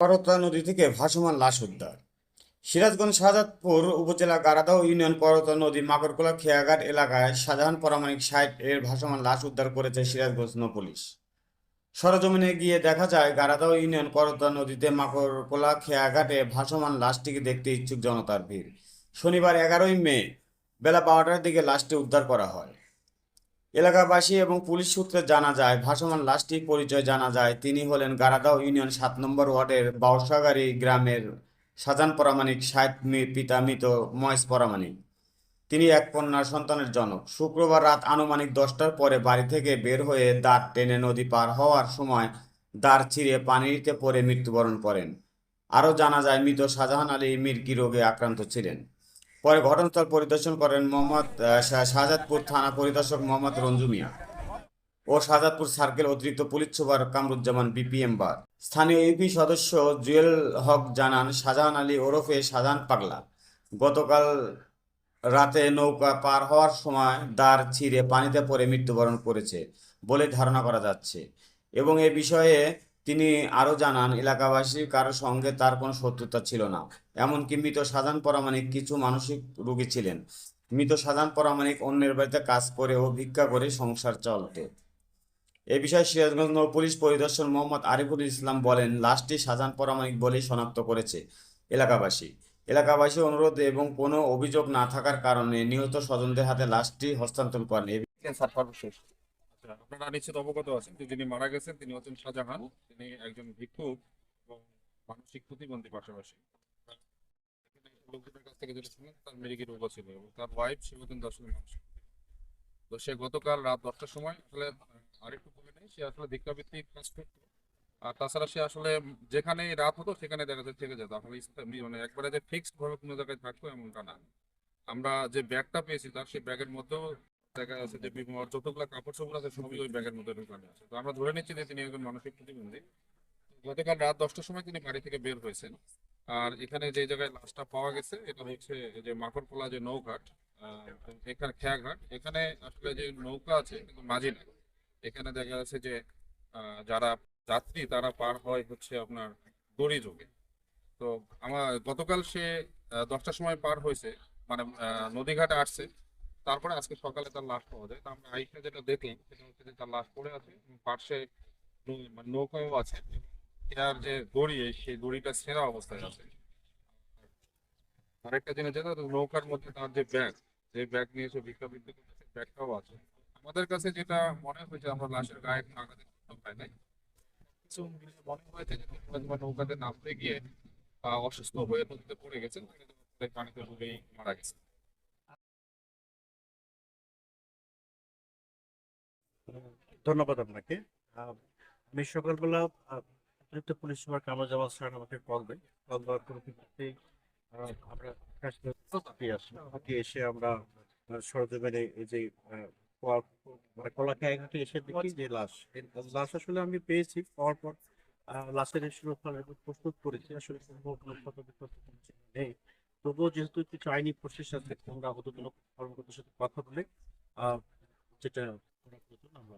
করতোয়া নদী থেকে ভাসমান লাশ উদ্ধার সিরাজগঞ্জ, শাহজাদপুর উপজেলা গারাদাও ইউনিয়ন করতোয়া নদী মাকড়কোলা খেয়াঘাট এলাকায় শাহজাহান পরামানিক সাইট এর ভাসমান লাশ উদ্ধার করেছে সিরাজগঞ্জ নৌ পুলিশ। সরজমিনে গিয়ে দেখা যায় গারাদাও ইউনিয়ন করতোয়া নদীতে মাকড়কোলা খেয়াঘাটে ভাসমান লাশটিকে দেখতে ইচ্ছুক জনতার ভিড়। শনিবার এগারোই মে, বেলা বারোটার দিকে লাশটি উদ্ধার করা হয়। এলাকাবাসী এবং পুলিশ সূত্রে জানা যায়, ভাসমান লাশটির পরিচয় জানা যায়। তিনি হলেন গারাদাও ইউনিয়ন সাত নম্বর ওয়ার্ডের বাউসাগারি গ্রামের সাজান পরামানিক ষাট পিতা মৃত, মহেশ পরামানিক তিনি এক কন্যার সন্তানের জনক। শুক্রবার রাত আনুমানিক দশটার পরে বাড়ি থেকে বের হয়ে দাঁত টেনে নদী পার হওয়ার সময় দাঁড় ছিঁড়ে পানিতে পড়ে মৃত্যুবরণ করেন। আরও জানা যায়, মৃত শাহজাহান আলী মির্কি রোগে আক্রান্ত ছিলেন। পরে ঘটনাস্থল পরিদর্শন করেন মোহাম্মদ শাহজাদপুর থানা পরিদর্শক মোহাম্মদ রঞ্জু মিয়া ও শাহজাদপুর সার্কেল অতিরিক্ত police super Kamruzzaman BPM bar স্থানীয় ইউপি সদস্য জুয়েল হক জানান, শাহজাহান আলী ওরফে শাহজাহান পাগলা গতকাল রাতে নৌকা পার হওয়ার সময় দাঁড় ছিঁড়ে পানিতে পড়ে মৃত্যুবরণ করেছে বলে ধারণা করা যাচ্ছে এবং এ বিষয়ে তিনি আরও জানান, এলাকাবাসী কারোর সঙ্গে তার কোনো শত্রুতা ছিল না। এমনকি মৃত সাধারণ পরামানিক কিছু মানসিক রোগী ছিলেন। মৃত সাধারণ পরামানিক অন্যের বাড়িতে কাজ করে ও ভিক্ষা করে সংসার চলতে। এ বিষয়ে সিরাজগঞ্জ নৌ পুলিশ পরিদর্শন মোহাম্মদ আরিফুল ইসলাম বলেন, লাশটি সাজান পরামানিক বলেই শনাক্ত করেছে এলাকাবাসী। এলাকাবাসী অনুরোধ এবং কোনো অভিযোগ না থাকার কারণে নিহত স্বজনদের হাতে লাশটি হস্তান্তর করেন। আপনারা নিশ্চিত অবগত আছেন যে যিনি মারা গেছেন, তিনি হচ্ছেন শাহজাহান। তিনি একজন ভিক্ষুক এবং মানসিক প্রতিবন্ধী পাশাপাশি। লোকজনের কাছ থেকে যেটা শুনলেন তার রোগও ছিল এবং তার ওয়াইফ তো সে গতকাল রাত দশটার সময় আসলে আরেকটু বলে নেই, সে আসলে ভিক্ষাবৃত্তিক কাজ করতো। আর তাছাড়া সে আসলে যেখানে রাত হতো, সেখানে দেখা যায় থেকে যেত। আসলে মানে একবারে যে ফিক্সড ভাবে কোনো জায়গায় থাকতো, এমনটা না। আমরা যে ব্যাগটা পেয়েছি, তার সেই ব্যাগের মধ্যেও দেখা যাচ্ছে যে যতগুলো কাপড় চোপড় আছে সবই ওই ব্যাগের মধ্যে ঢুকানো আছে। তো আমরা ধরে নিচ্ছি যে তিনি একজন মানসিক প্রতিবন্ধী। গতকাল রাত দশটার সময় তিনি বাড়ি থেকে বের হয়েছেন। আর এখানে যে জায়গায় লাশটা পাওয়া গেছে, এটা হচ্ছে যে মাকড়কোলা যে নৌঘাট এখানে খেয়াঘাট। এখানে আসলে যে নৌকা আছে মাঝি না এখানে দেখা যাচ্ছে যে যারা যাত্রী, তারা পার হয় হচ্ছে আপনার দড়ি যোগে। তো আমার, গতকাল সে দশটার সময় পার হয়েছে। মানে নদীঘাটে আসছে। তারপরে আজকে সকালে তার লাশ পাওয়া যায়। তো আমরা আইসে যেটা দেখলাম, সেটা হচ্ছে যে তার লাশ পড়ে আছে পার্শ্বে মানে নৌকাও আছে এটার যে দড়ি সেই দড়িটা ছেঁড়া অবস্থায় আছে। আরেকটা জিনিস যেটা নৌকার মধ্যে তার যে ব্যাগ যে ব্যাগ নিয়ে এসে ভিক্ষাবৃত্তি করতে সেই ব্যাগটাও আছে। আমাদের কাছে যেটা মনে হয়েছে আমরা লাশের গায়ে কাগজে পাই নাই, কিছু মনে হয়েছে যে নৌকাতে নামতে গিয়ে অসুস্থ হয়ে নদীতে পড়ে গেছেন পানিতে ডুবেই মারা গেছে। ধন্যবাদ আপনাকে। আমি সকালবেলা অতিরিক্ত পুলিশ সুপার স্যার আমাকে কল দেয়। কল দেওয়ার পরিপ্রেক্ষিতে আমরা এসে আমরা এই যে মানে লাশ আসলে আমি পেয়েছি। পাওয়ার পর লাশের প্রস্তুত করেছি। আসলে তবুও যেহেতু কিছু আইনি প্রসেস আমরা কর্মকর্তার সাথে কথা বলে যেটা করা প্রয়োজন আমরা